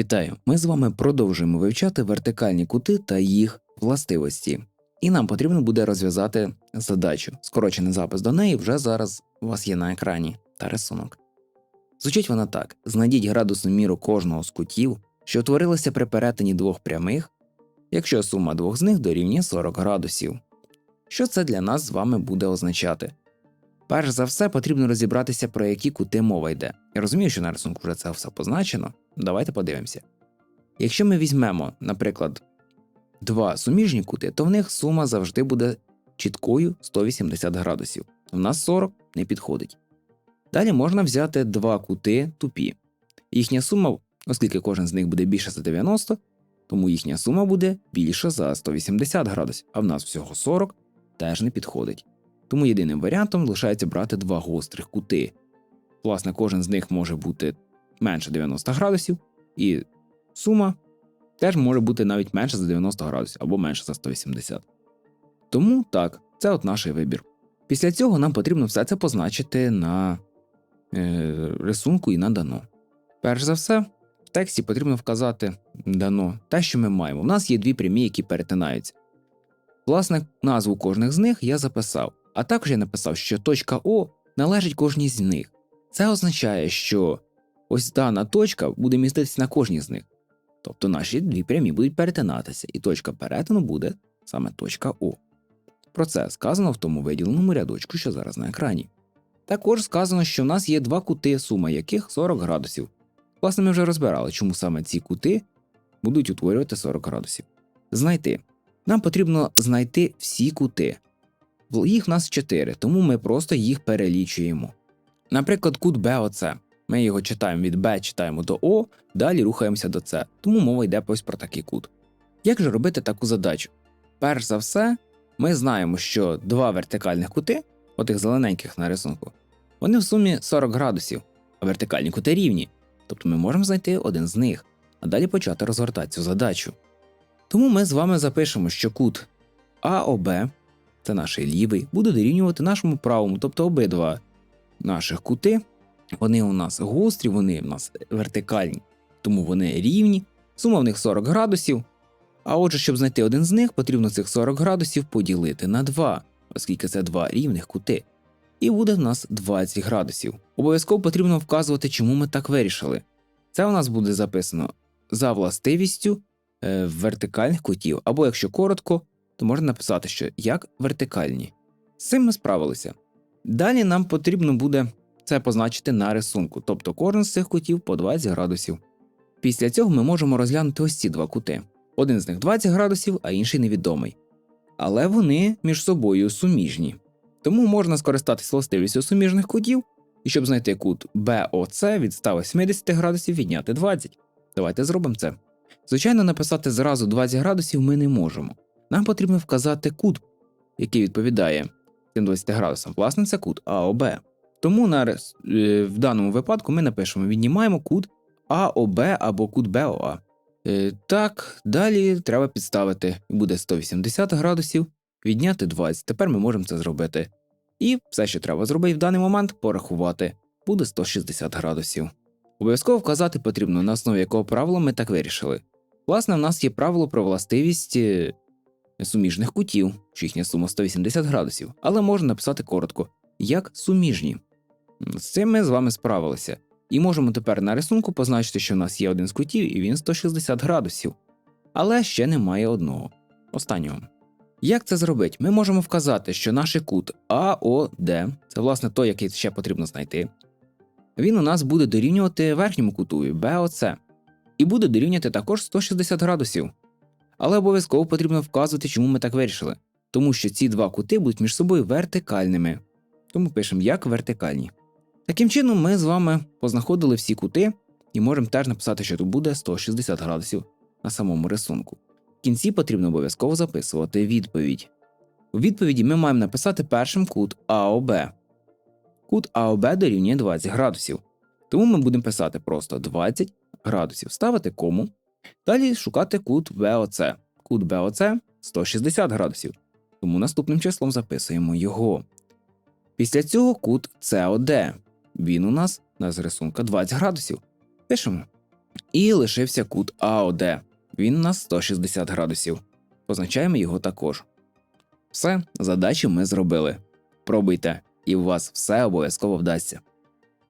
Вітаю! Ми з вами продовжуємо вивчати вертикальні кути та їх властивості. І нам потрібно буде розв'язати задачу. Скорочений запис до неї вже зараз у вас є на екрані та рисунок. Звучить вона так: знайдіть градусну міру кожного з кутів, що утворилися при перетині двох прямих, якщо сума двох з них дорівнює 40 градусів. Що це для нас з вами буде означати? Перш за все, потрібно розібратися, про які кути мова йде. Я розумію, що на рисунку вже це все позначено. Давайте подивимося. Якщо ми візьмемо, наприклад, два суміжні кути, то в них сума завжди буде чіткою 180 градусів. У нас 40 не підходить. Далі можна взяти два кути тупі. Їхня сума, оскільки кожен з них буде більше за 90, тому їхня сума буде більша за 180 градусів, а в нас всього 40 теж не підходить. Тому єдиним варіантом лишається брати два гострих кути. Власне, кожен з них може бути менше 90 градусів, і сума теж може бути навіть менше за 90 градусів або менше за 180. Тому так, це от наш вибір. Після цього нам потрібно все це позначити на е, рисунку і на дано. Перш за все, в тексті потрібно вказати дано те, що ми маємо. У нас є дві прямі, які перетинаються. Власне, назву кожних з них я записав, а також я написав, що точка О належить кожній з них. Це означає, що ось дана точка буде міститися на кожній з них. Тобто наші дві прямі будуть перетинатися, і точка перетину буде саме точка О. Про це сказано в тому виділеному рядочку, що зараз на екрані. Також сказано, що в нас є два кути, сума яких 40 градусів. Власне, ми вже розбирали, чому саме ці кути будуть утворювати 40 градусів. Знайти. Нам потрібно знайти всі кути. Їх в нас 4, тому ми просто їх перелічуємо. Наприклад, кут БОЦ. Ми його читаємо від Б, читаємо до О, далі рухаємося до С, тому мова йде ось про такий кут. Як же робити таку задачу? Перш за все, ми знаємо, що два вертикальних кути, отих зелененьких на рисунку, вони в сумі 40 градусів, а вертикальні кути рівні, тобто ми можемо знайти один з них, а далі почати розгортати цю задачу. Тому ми з вами запишемо, що кут АОБ, це наш лівий, буде дорівнювати нашому правому, тобто обидва наших кути. Вони у нас гострі, вони у нас вертикальні, тому вони рівні. Сума в них 40 градусів. А отже, щоб знайти один з них, потрібно цих 40 градусів поділити на 2, оскільки це два рівних кути. І буде в нас 20 градусів. Обов'язково потрібно вказувати, чому ми так вирішили. Це у нас буде записано за властивістю е, вертикальних кутів, або якщо коротко, то можна написати, що як вертикальні. З цим ми справилися. Далі нам потрібно буде це позначити на рисунку, тобто кожен з цих кутів по 20 градусів. Після цього ми можемо розглянути ось ці два кути. Один з них 20 градусів, а інший невідомий. Але вони між собою суміжні. Тому можна скористатися властивістю суміжних кутів, і щоб знайти кут BOC від 180 градусів відняти 20. Давайте зробимо це. Звичайно, написати зразу 20 градусів ми не можемо. Нам потрібно вказати кут, який відповідає цим 20 градусам. Власне, це кут АОБ. Тому на, е, в даному випадку ми напишемо: віднімаємо кут АОБ або кут БОА. Е, так, далі треба підставити. Буде 180 градусів, відняти 20. Тепер ми можемо це зробити. І все, що треба зробити в даний момент, порахувати, буде 160 градусів. Обов'язково вказати потрібно, на основі якого правила ми так вирішили. Власне, в нас є правило про властивість е, суміжних кутів, що їхня сума 180 градусів, але можна написати коротко, як суміжні. З цим ми з вами справилися. І можемо тепер на рисунку позначити, що в нас є один з кутів, і він 160 градусів. Але ще немає одного. Останнього. Як це зробити? Ми можемо вказати, що наш кут АОД, це власне той, який ще потрібно знайти, він у нас буде дорівнювати верхньому куту БОЦ, і буде дорівнювати також 160 градусів. Але обов'язково потрібно вказувати, чому ми так вирішили, тому що ці два кути будуть між собою вертикальними. Тому пишемо як вертикальні. Таким чином, ми з вами познаходили всі кути і можемо теж написати, що тут буде 160 градусів на самому рисунку. В кінці потрібно обов'язково записувати відповідь. У відповіді ми маємо написати першим кут АОБ. Кут АОБ дорівнює 20 градусів. Тому ми будемо писати просто 20 градусів, ставити кому. Далі шукати кут БОЦ. Кут БОЦ 160 градусів. Тому наступним числом записуємо його. Після цього кут СОД. Він у нас на з рисунка 20 градусів. Пишемо. І лишився кут АОД. Він у нас 160 градусів. Позначаємо його також. Все, задачу ми зробили. Пробуйте, і у вас все обов'язково вдасться.